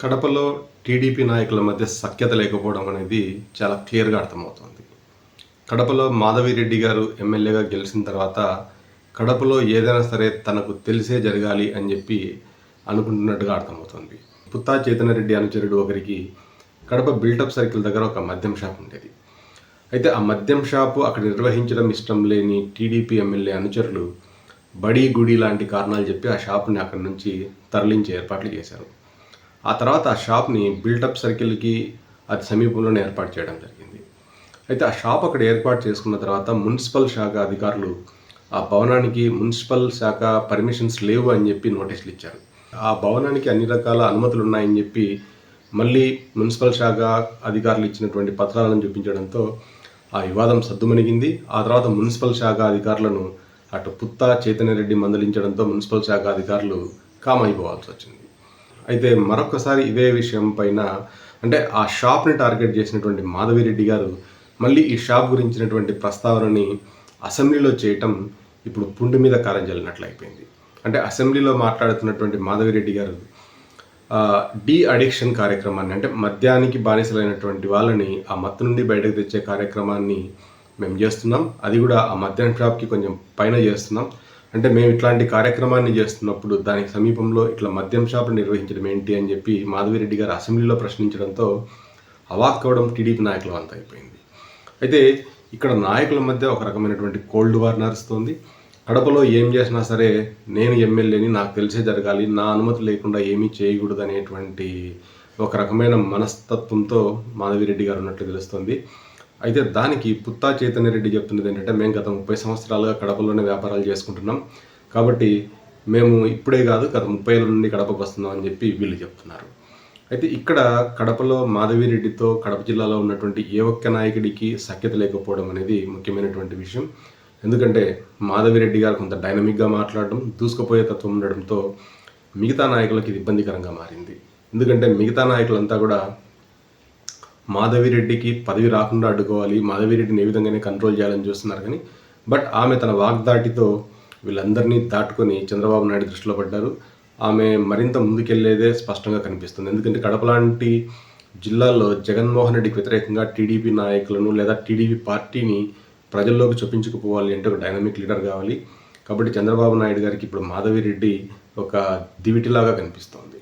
కడపలో టీడీపీ నాయకుల మధ్య సఖ్యత లేకపోవడం అనేది చాలా క్లియర్గా అర్థమవుతోంది. కడపలో మాధవిరెడ్డి గారు ఎమ్మెల్యేగా గెలిచిన తర్వాత కడపలో ఏదైనా సరే తనకు తెలిసే జరగాలి అని చెప్పి అనుకుంటున్నట్టుగా అర్థమవుతోంది. పుత్తా చైతన్యరెడ్డి అనుచరుడు ఒకరికి కడప బిల్టప్ సర్కిల్ దగ్గర ఒక మద్యం షాప్ ఉండేది. అయితే ఆ మద్యం షాపు అక్కడ నిర్వహించడం ఇష్టం లేని టీడీపీ ఎమ్మెల్యే అనుచరులు బడి గుడి లాంటి కారణాలు చెప్పి ఆ షాపుని అక్కడి నుంచి తరలించే ఏర్పాట్లు చేశారు. ఆ తర్వాత ఆ షాప్ని బిల్టప్ సర్కిల్కి అది సమీపంలోనే ఏర్పాటు చేయడం జరిగింది. అయితే ఆ షాప్ అక్కడ ఏర్పాటు చేసుకున్న తర్వాత మున్సిపల్ శాఖ అధికారులు ఆ భవనానికి మున్సిపల్ శాఖ పర్మిషన్స్ లేవు అని చెప్పి నోటీసులు ఇచ్చారు. ఆ భవనానికి అన్ని రకాల అనుమతులు ఉన్నాయని చెప్పి మళ్ళీ మున్సిపల్ శాఖ అధికారులు ఇచ్చినటువంటి పత్రాలను చూపించడంతో ఆ వివాదం సద్దుమణిగింది. ఆ తర్వాత మున్సిపల్ శాఖ అధికారులను అటు పుత్తా చైతన్యరెడ్డి మందలించడంతో మున్సిపల్ శాఖ అధికారులు కామైపోవాల్సి వచ్చింది. అయితే మరొకసారి ఇదే విషయం పైన అంటే ఆ షాప్ని టార్గెట్ చేసినటువంటి మాధవిరెడ్డి గారు మళ్ళీ ఈ షాప్ గురించినటువంటి ప్రస్తావనని అసెంబ్లీలో చేయటం ఇప్పుడు పుండు మీద కారం జల్లినట్లు అయిపోయింది. అంటే అసెంబ్లీలో మాట్లాడుతున్నటువంటి మాధవిరెడ్డి గారు డీ అడిక్షన్ కార్యక్రమాన్ని అంటే మద్యానికి బానిసలైనటువంటి వాళ్ళని ఆ మత్తు నుండి బయటకు తెచ్చే కార్యక్రమాన్ని మేము చేస్తున్నాం. అది కూడా ఆ మద్యం షాప్కి కొంచెం పైన చేస్తున్నాం. అంటే మేము ఇట్లాంటి కార్యక్రమాన్ని చేస్తున్నప్పుడు దానికి సమీపంలో ఇట్లా మద్యం షాపులు నిర్వహించడం ఏంటి అని చెప్పి మాధవిరెడ్డి గారు అసెంబ్లీలో ప్రశ్నించడంతో అవాక్ అవడం టీడీపీ నాయకుల అంత అయిపోయింది. అయితే ఇక్కడ నాయకుల మధ్య ఒక రకమైనటువంటి కోల్డ్ వార్ నడుస్తుంది. కడపలో ఏం చేసినా సరే నేను ఎమ్మెల్యేని నాకు తెలిసే జరగాలి నా అనుమతి లేకుండా ఏమీ చేయకూడదు అనేటువంటి ఒక రకమైన మనస్తత్వంతో మాధవిరెడ్డి గారు ఉన్నట్లు తెలుస్తుంది. అయితే దానికి పుత్తా చైతన్య రెడ్డి చెప్తున్నది ఏంటంటే మేము గత ముప్పై సంవత్సరాలుగా కడపలోనే వ్యాపారాలు చేసుకుంటున్నాం. కాబట్టి మేము ఇప్పుడే కాదు గత ముప్పై ఏళ్ళ నుండి కడపకు వస్తున్నాం అని చెప్పి వీళ్ళు చెప్తున్నారు. అయితే ఇక్కడ కడపలో మాధవిరెడ్డితో కడప జిల్లాలో ఉన్నటువంటి ఏ ఒక్క నాయకుడికి సఖ్యత లేకపోవడం అనేది ముఖ్యమైనటువంటి విషయం. ఎందుకంటే మాధవిరెడ్డి గారు కొంత డైనమిక్గా మాట్లాడడం దూసుకుపోయే తత్వం ఉండడంతో మిగతా నాయకులకు ఇది ఇబ్బందికరంగా మారింది. ఎందుకంటే మిగతా నాయకులంతా కూడా మాధవిరెడ్డికి పదవి రాకుండా అడ్డుకోవాలి మాధవిరెడ్డిని ఏ విధంగానే కంట్రోల్ చేయాలని చూస్తున్నారు కానీ బట్ ఆమె తన వాగ్దాటితో వీళ్ళందరినీ దాటుకొని చంద్రబాబు నాయుడు దృష్టిలో పడ్డారు. ఆమె మరింత ముందుకెళ్ళేదే స్పష్టంగా కనిపిస్తుంది. ఎందుకంటే కడప లాంటి జిల్లాల్లో జగన్మోహన్ రెడ్డికి వ్యతిరేకంగా టీడీపీ నాయకులను లేదా టీడీపీ పార్టీని ప్రజల్లోకి చొప్పించుకుపోవాలి అంటే ఒక డైనమిక్ లీడర్ కావాలి. కాబట్టి చంద్రబాబు నాయుడు గారికి ఇప్పుడు మాధవిరెడ్డి ఒక దివిటిలాగా కనిపిస్తోంది.